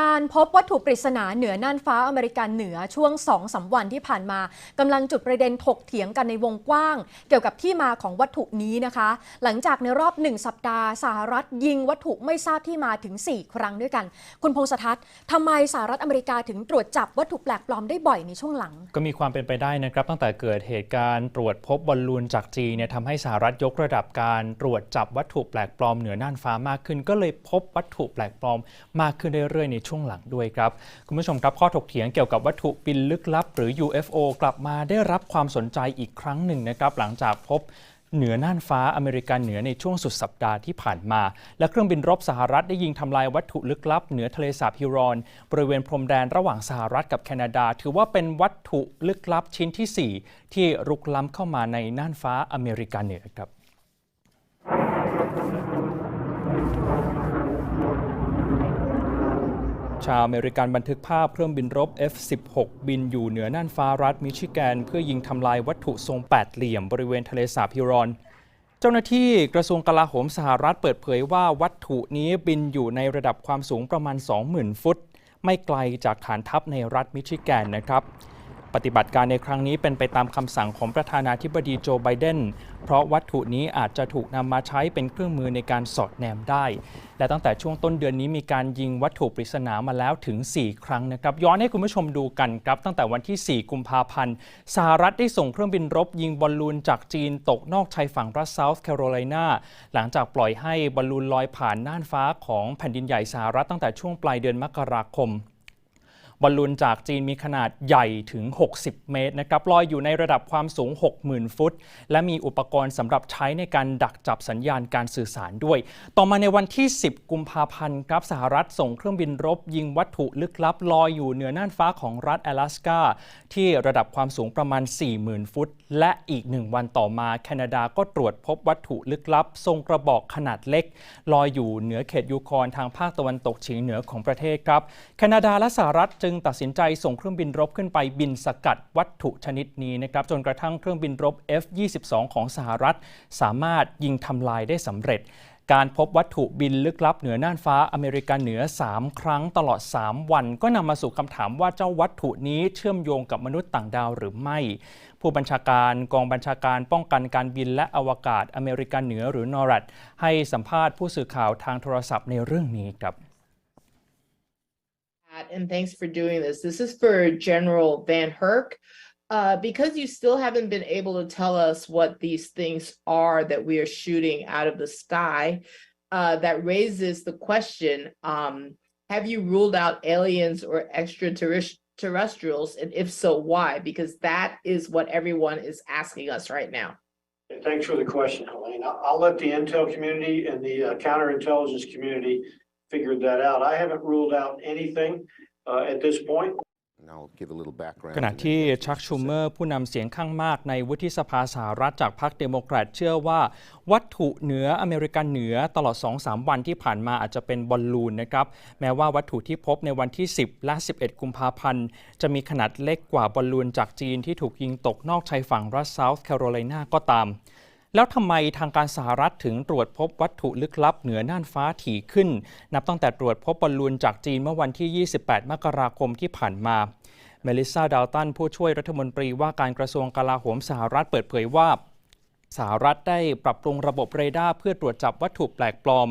การพบวัตถุปริศนาเหนือน่านฟ้าอเมริกันเหนือช่วง2องสวันที่ผ่านมากำลังจุดประเด็นถกเถียงกันในวงกว้าง เกี่ยวกับที่มาของวัตถุนี้นะคะ หลังจากในรอบหนึ่งสัปดาห์สหรัฐยิงวัตถุไม่ทราบที่มาถึง 4 ครั้งด้วยกัน คุณพงศน์ทำไมสหรัฐอเมริกาถึงตรวจจับวัตถุแปลกปลอมได้บ่อยในช่วงหลัง ก็มีความเป็นไปได้นะครับ ตั้งแต่เกิดเหตุการณ์ตรวจพบบอลลูนจากจีนเนี่ยทำให้สหรัฐยกระดับการตรวจจับวัตถุแปลกปลอมเหนือน่านฟ้ามากขึ้น ก็เลยพบวัตถุแปลกปลอมมากขึ้นเรื่อยๆในช่วงหลังด้วยครับ คุณผู้ชมครับข้อถกเถียงเกี่ยวกับวัตถุบินลึกลับ หรือ UFO กลับมาได้รับความสนใจอีกครั้งหนึ่งนะครับหลังจากพบเหนือน่านฟ้าอเมริกันเหนือในช่วงสุดสัปดาห์ที่ผ่านมา และเครื่องบินรบสหรัฐได้ยิงทำลายวัตถุลึกลับ เหนือทะเลสาบฮิรอน บริเวณพรมแดนระหว่างสหรัฐกับแคนาดา ถือว่าเป็นวัตถุลึกลับชิ้นที่ 4 ที่รุกล้ำเข้ามาในน่านฟ้าอเมริกาเหนือครับ ชาวอเมริกันบันทึกภาพเครื่องบินรบ F-16 บินอยู่เหนือน่านฟ้ารัฐมิชิแกน เพื่อยิงทำลายวัตถุทรงแปดเหลี่ยมบริเวณทะเลสาบฮิรอน เจ้าหน้าที่กระทรวงกลาโหมสหรัฐเปิดเผยว่าวัตถุนี้บินอยู่ในระดับความสูงประมาณ 20,000 ฟุต ไม่ไกลจากฐานทัพในรัฐมิชิแกนนะครับ ปฏิบัติการในครั้งนี้เป็นไปตามคำสั่งของประธานาธิบดีโจไบเดน เพราะวัตถุนี้อาจจะถูกนำมาใช้เป็นเครื่องมือในการสอดแนมได้ และตั้งแต่ช่วงต้นเดือนนี้มีการยิงวัตถุปริศนามาแล้วถึง 4 ครั้งนะครับ ย้อนให้คุณผู้ชมดูกันครับ ตั้งแต่วันที่ 4 กุมภาพันธ์สหรัฐได้ส่งเครื่องบินรบยิงบอลลูนจากจีนตกนอกชายฝั่งรัฐเซาท์แคโรไลนาหลังจากปล่อยให้บอลลูนลอยผ่านน่านฟ้าของแผ่นดินใหญ่สหรัฐตั้งแต่ช่วงปลายเดือนมกราคม บอลลูนจากจีนมีขนาดใหญ่ถึง 60 เมตรนะครับลอยอยู่ในระดับความสูง 60,000 ฟุต และมีอุปกรณ์สำหรับใช้ในการดักจับสัญญาณการสื่อสารด้วย ต่อมาในวันที่ 10 กุมภาพันธ์ครับสหรัฐส่งเครื่องบินรบ ยิงวัตถุลึกลับลอยอยู่เหนือน่านฟ้าของรัฐ阿拉สกาที่ระดับความสูงประมาณ 40,000 ฟุต และอีกหนึ่งวันต่อมาแคนาดาก็ตรวจพบวัตถุลึกลับ ทรงกระบอกขนาดเล็ก ลอยอยู่เหนือเขตยูคอนทางภาคตะวันตกเฉียงเหนือของประเทศครับแคนาดาและสหรัฐจึงตัดสินใจส่งเครื่องบินรบขึ้นไปบินสกัดวัตถุชนิดนี้นะครับจนกระทั่งเครื่องบินรบ F-22 ของสหรัฐ สามารถยิงทำลายได้สำเร็จ การพบวัตถุบินลึกลับเหนือน่านฟ้าอเมริกาเหนือ 3 ครั้งตลอด 3 วัน ก็นำมาสู่คำถามว่าเจ้าวัตถุนี้เชื่อมโยงกับมนุษย์ต่างดาวหรือไม่ ผู้บัญชาการกองบัญชาการป้องกันการบินและอวกาศอเมริกาเหนือหรือนอรัดให้สัมภาษณ์ผู้สื่อข่าวทางโทรศัพท์ในเรื่องนี้ครับ And thanks for doing this. This is for General Van Herk. Uh, because you still haven't been able to tell us what these things are that we are shooting out of the sky, uh, that raises the question um, Have you ruled out aliens or extraterrestrials? And if so, why? Because that is what everyone is asking us right now. Thanks for the question, Helene. I'll, let the intel community and the uh, counterintelligence community figure that out. I haven't ruled out anything uh, at this point. And I'll give a little background. ขณะ and then ที่ get into ชักชูเมอ specifics. ร์ผู้นำเสียงข้างมากในวุฒิสภาสหรัฐจากพรรคเดโมแครตเชื่อว่า วัตถุเหนืออเมริกันเหนือตลอด 2-3 วันที่ผ่านมาอาจจะเป็นบอลลูนนะครับ แม้ว่าวัตถุที่พบในวันที่ 10 และ 11 กุมภาพันธ์ จะมีขนาดเล็กกว่าบอลลูนจากจีนที่ถูกยิงตกนอกชายฝั่งรัฐเซาท์แคโรไลนาก็ตาม แล้วทำไมทางการสหรัฐถึงตรวจพบวัตถุลึกลับเหนือน่านฟ้าถี่ขึ้น นับตั้งแต่ตรวจพบบอลลูนจากจีนเมื่อวันที่ 28 มกราคมที่ผ่านมาเมลิซาดาวตันผู้ช่วยรัฐมนตรีว่าการกระทรวงกลาโหมสหรัฐเปิดเผยว่าสหรัฐได้ปรับปรุงระบบเรดาร์เพื่อตรวจจับวัตถุแปลกปลอม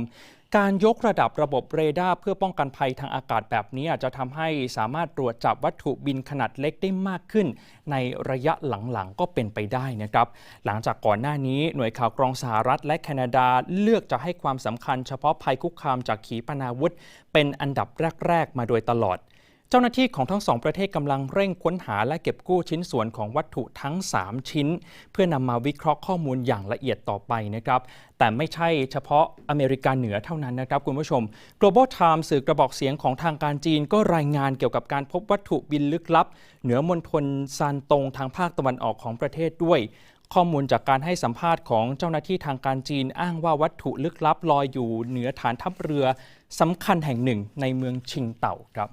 การยกระดับระบบเรดาร์เพื่อป้องกันภัยทางอากาศแบบนี้จะทำให้สามารถตรวจจับวัตถุบินขนาดเล็กได้มากขึ้น ในระยะหลังๆ ก็เป็นไปได้นะครับ หลังจากก่อนหน้านี้หน่วยข่าวกรองสหรัฐและแคนาดาเลือกจะให้ความสำคัญเฉพาะภัยคุกคามจากขีปนาวุธ เป็นอันดับแรก ๆ มาโดยตลอด เจ้าหน้าที่ของทั้งสองประเทศกำลังเร่งค้นหาและเก็บกู้ชิ้นส่วนของวัตถุทั้ง 3 ชิ้น เพื่อนำมาวิเคราะห์ข้อมูลอย่างละเอียดต่อไปนะครับแต่ไม่ใช่เฉพาะอเมริกาเหนือเท่านั้นนะครับคุณผู้ชม Global Times สื่อกระบอกเสียงของทางการจีน ก็รายงานเกี่ยวกับการพบวัตถุบินลึกลับ เหนือมณฑลซานตงทางภาคตะวันออกของประเทศด้วยข้อมูลจากการให้สัมภาษณ์ของเจ้าหน้าที่ทางการจีนอ้างว่าวัตถุลึกลับลอยอยู่เหนือฐานทัพเรือสำคัญแห่งหนึ่งในเมืองชิงเต่าครับ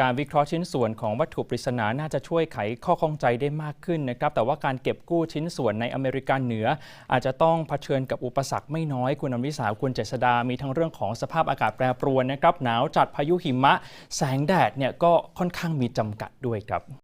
การวิเคราะห์ชิ้นส่วนของวัตถุปริศนาน่าจะช่วยไขข้อข้องใจได้มากขึ้นนะครับ แต่ว่าการเก็บกู้ชิ้นส่วนในอเมริกาเหนือ อาจจะต้องเผชิญกับอุปสรรคไม่น้อยคุณอมริสาคุณเจษดา มีทั้งเรื่องของสภาพอากาศแปรปรวนนะครับ หนาวจัดพายุหิมะ แสงแดดเนี่ยก็ค่อนข้างมีจำกัดด้วยครับ